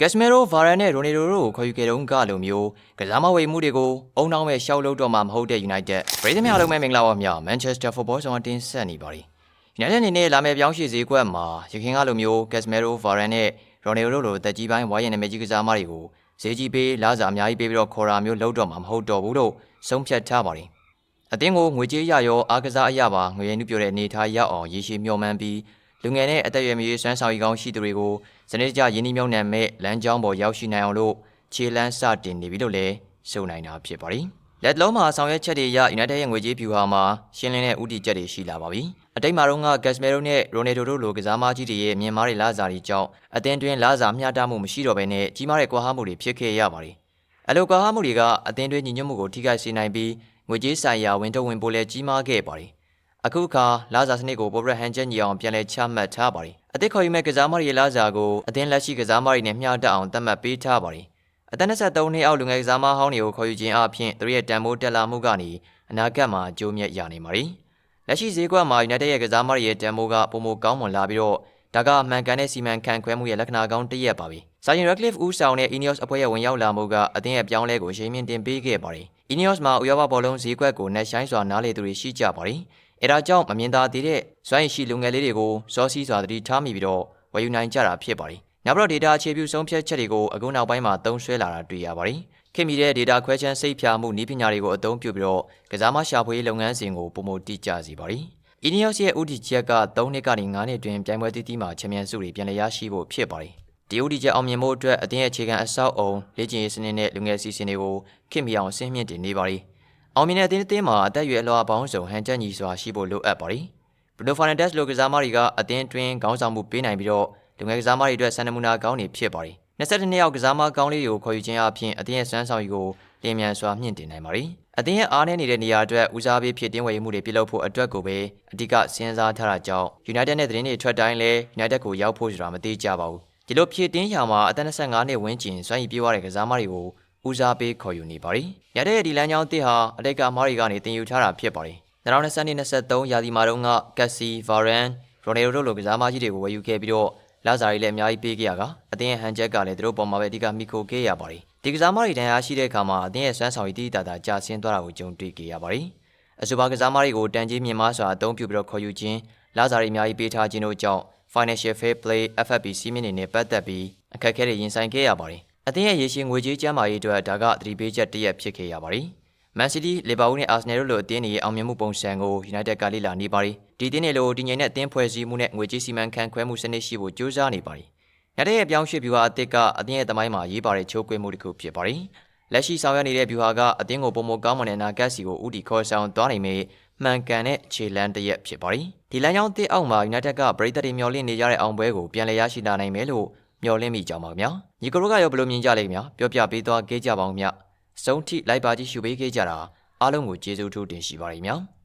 ဂက်စမီရိုဗာရန်နဲ့ရိုနေရိုတို့ကိုခေါ်ယူခဲ့တုန်းကလိုမျိုးကစားမဝေမှုတွေကိုအုံနောက်မဲ့ရှောက်လို့တော့မှမဟုတ်တဲ့ United ပြည်သူများလုံးမဲ့မင်္ဂလာပါမြတ် Manchester Football ဆောင်တင်ဆက်နေပါသည် United အနေနဲ့လာမယ့်ပြောင်းရွှေ့ဈေးကွက်မှာရခိုင်ကလိုမျိုး Casemiro, Varane နဲ့ Ronaldo လိုတက်ကြီးပိုင်းဝိုင်းရံနေမဲ့ကြီးကစားမတွေကိုဈေးကြီးပေးလာစားအများကြီးပေးပြီးတော့ခေါ်တာမျိုးလုပ်တော့မှာမဟုတ်တော့ဘူးလို့ဆုံးဖြတ်ထားပါတယ်။အသင်းကိုငွေကြေးရရောအားကစားအရာပါငွေရည်နှုတ်ပြတဲ့အနေထားရအောင်ရည်ရှိမျှော်မှန်းပြီး လူငယ်နဲ့အသက်အရွယ်မရွေးစွမ်းဆောင်ရည်ကောင်းရှိသူတွေကိုစနစ်တကျရင်းနှီးမြှုပ်နှံမဲ့လမ်းကြောင်းပေါ်ရောက်ရှိနိုင်အောင်လို့ခြေလန်းစတင်နေပြီလို့လည်းဆိုနိုင်တာဖြစ်ပါတယ်။လက်တလုံးမှာဆောင်ရွက်ချက်တွေရ United ရဲ့ငွေကြေးဖြူဟာမှာရှင်းလင်းတဲ့ဥတီချက်တွေရှိလာပါပြီ။အတိတ်မှာတော့က Casemiro နဲ့ Ronaldo တို့လိုကစားမကြီးတွေရဲ့မြင်မားတဲ့လစာတွေကြောင့်အသင်းတွင်းလစာမျှတမှုမရှိတော့ဘဲနဲ့ကြီးမားတဲ့ကွာဟမှုတွေဖြစ်ခဲ့ရပါတယ်။အလိုကွာဟမှုတွေကအသင်းတွင်းညီညွတ်မှုကိုထိခိုက်စေနိုင်ပြီးငွေကြေးဆိုင်ရာဝင်ထုတ်ဝင်ပို့လဲကြီးမားခဲ့ပါတယ်။ အခုအခါလစာစနစ်ကိုပေါ်ပရက်ဟန်ချက်ညီအောင်ပြန်လည်ချမှတ်ထားပါတယ်။အသစ်ခေါ်ယူမဲ့ကစားမတွေရဲ့လစာကိုအသင်းလက်ရှိကစားမတွေနဲ့မျှတအောင်သတ်မှတ်ပေးထားပါတယ်။အသက်23နှစ်အောက်လူငယ်ကစားမဟောင်းတွေကိုခေါ်ယူခြင်းအပြင်သူတို့ရဲ့တန်ဖိုးတက်လာမှုကနေအနာဂတ်မှာအကျိုးမြတ်ရနိုင်ပါ ರಿ ။လက်ရှိဈေးကွက်မှာ United ရဲ့ကစားမတွေရဲ့တန်ဖိုးကပုံမကောင်းမွန်လာပြီးတော့ဒါကအမှန်ကန်တဲ့စီမံခန့်ခွဲမှုရဲ့လက္ခဏာကောင်းတစ်ရက်ပါပဲ။စာရင် Radcliffe ဦးဆောင်တဲ့ Ineos အဖွဲ့ရဲ့ဝင်ရောက်လာမှုကအသင်းရဲ့ပြောင်းလဲကိုရိမ့်မြင့်တင်ပေးခဲ့ပါတယ်။ Ineos မှာဥရောပဘောလုံးဈေးကွက်ကိုနှက်ဆိုင်စွာနားလေသူတွေရှိကြပါတယ်။ အဲဒါကြောင့်မမြင်သာသေးတဲ့စွမ်းရည်ရှိလူငယ်လေးတွေကိုစောစီးစွာတတိထားမိပြီးတော့ဝယ်ယူနိုင်ကြတာဖြစ်ပါတယ်။နောက်ပြီးတော့ data အခြေပြုဆုံးဖြတ်ချက်တွေကိုအခုနောက်ပိုင်းမှာသုံးစွဲလာတာတွေ့ရပါတယ်။ခင်မီတဲ့ data ခွဲခြမ်းစိတ်ဖြာမှုနည်းပညာတွေကိုအသုံးပြုပြီးတော့ကစားမရှာဖွေလုပ်ငန်းစဉ်ကိုပုံမတိကျစေပါတယ်။ Ineos ရဲ့ UD ချက်က3နှစ်ကနေ9နှစ်တွင်ပြိုင်ပွဲတည်တည်မှာချန်ပီယံဆုတွေပြန်လည်ရရှိဖို့ဖြစ်ပါတယ်။ဒီ UD ချက်အောင်မြင်ဖို့အတွက်အသင်းရဲ့အခြေခံအဆောက်အုံလေ့ကျင့်ရေးစနစ်နဲ့လူငယ်စီစဉ်တွေကိုခင်မီအောင်ဆင်းမြင့်တင်နေပါတယ်။ အောင်မြင်တဲ့အသင်းအသင်းမှာအသက်အရွယ်အလွှာပေါင်းစုံဟန်ချက်ညီစွာရှိဖို့လိုအပ်ပါတယ်။ Bruno Fernandes လိုကစားမတွေကအသင်းတွင်ခေါင်းဆောင်မှုပေးနိုင်ပြီးတော့လူငယ်ကစားမတွေအတွက်စံနမူနာကောင်းတွေဖြစ်ပါတယ်။22နှစ်ယောက်ကစားမကောင်းလေးတွေကိုခေါ်ယူခြင်းအပြင်အသင်းရဲ့စွမ်းဆောင်ရည်ကိုလျင်မြန်စွာမြင့်တင်နိုင်ပါတယ်။အသင်းရဲ့အားနည်းနေတဲ့နေရာအတွက်ဦးစားပေးဖြစ်တင်းဝယ်ယူမှုတွေပြုလုပ်ဖို့အတွက်ကိုပဲအဓိကစဉ်းစားထားတာကြောင့် United နဲ့သတင်းတွေထွက်တိုင်းလဲ United ကိုရောက်ဖို့ဆိုတာမသေးကြပါဘူး။ဒီလိုဖြစ်တင်းရာမှာအသက်25နှစ်ဝန်းကျင်စွမ်းရည်ပြေဝတဲ့ကစားမတွေကို ဦးစားပေးခေါ်ယူနေပါတယ်။ရတဲ့ဒီလမ်းကြောင်းတစ်ဟာအတိတ်ကမားတွေကနေတင်ယူထားတာဖြစ်ပါတယ်။2020-23ရာသီမှာတော့ကကက်စီဗာရန်ရိုနယ်ဒိုတို့လိုကစားမကြီးတွေကိုဝယ်ယူခဲ့ပြီးတော့လာဇာရီလည်းအများကြီးပေးခဲ့ရကအသင်းရဲ့ဟန်ချက်ကလည်းသူတို့ပေါ်မှာပဲအဓိကမိခိုခဲ့ရပါတယ်ဒီကစားမတွေတန်ရာရှိတဲ့အခါမှာအသင်းရဲ့စွမ်းဆောင်ရည်တည်တတာကြာဆင်းသွားတာကိုကြုံတွေ့ခဲ့ရပါတယ်အဆိုပါကစားမတွေကိုတန်ကြီးမြင့်မားစွာအသုံးပြုပြီးတော့ခေါ်ယူခြင်းလာဇာရီအများကြီးပေးထားခြင်းတို့ကြောင့် Financial Fair Play FFP စီးမင်းတွေနဲ့ပတ်သက်ပြီးအခက်အခဲတွေရင်ဆိုင်ခဲ့ရပါတယ် အသင်းရဲ့ရေရှည်ငွေကြေးကျန်းမာရေးအတွက်ဒါကသတိပေးချက်တစ်ရက်ဖြစ်ခဲ့ရပါတယ်မန်စီးတီးလီဗာပူးနဲ့အာဆနယ်တို့လိုအသင်းတွေရဲ့အောင်မြင်မှုပုံစံကို United ကလေ့လာနေပါတယ်။ဒီအသင်းတွေလိုတည်ငြိမ်တဲ့အသင်းဖွဲ့စည်းမှုနဲ့ငွေကြေးစီမံခန့်ခွဲမှုစနစ်ရှိဖို့ကြိုးစားနေပါတယ်။ညတဲ့ရဲ့ပြောင်းရွှေ့ဗျူဟာအသစ်ကအသင်းရဲ့သမိုင်းမှာရေးပါတဲ့ချိုးကွေးမှုတစ်ခုဖြစ်ပါတယ်။လက်ရှိဆောင်ရွက်နေတဲ့ဗျူဟာကအသင်းကိုပုံမကောင်းမွန်တဲ့အနာဂတ်စီကိုဥတီခေါ်ဆောင်သွားနိုင်မယ့်မှန်ကန်တဲ့ခြေလမ်းတစ်ရက်ဖြစ်ပါတယ်။ဒီလမ်းကြောင်းတစ်အောက်မှာ United ကပရိသတ်တွေမျှော်လင့်နေကြတဲ့အောင်ပွဲကိုပြန်လည်ရရှိလာနိုင်မယ်လို့ မျှော်လင့်မိကြပါခင်ဗျာ။ညီကရိုကရောဘယ်လိုမြင်ကြလဲခင်ဗျာ။ပြောပြပေးသွားခဲ့ကြပါဦးခင်ဗျာ။စုံထိလိုက်ပါကြည့်ရှုပေးခဲ့ကြတာအားလုံးကိုကျေးဇူးထူးတင်ရှိပါရစေများ။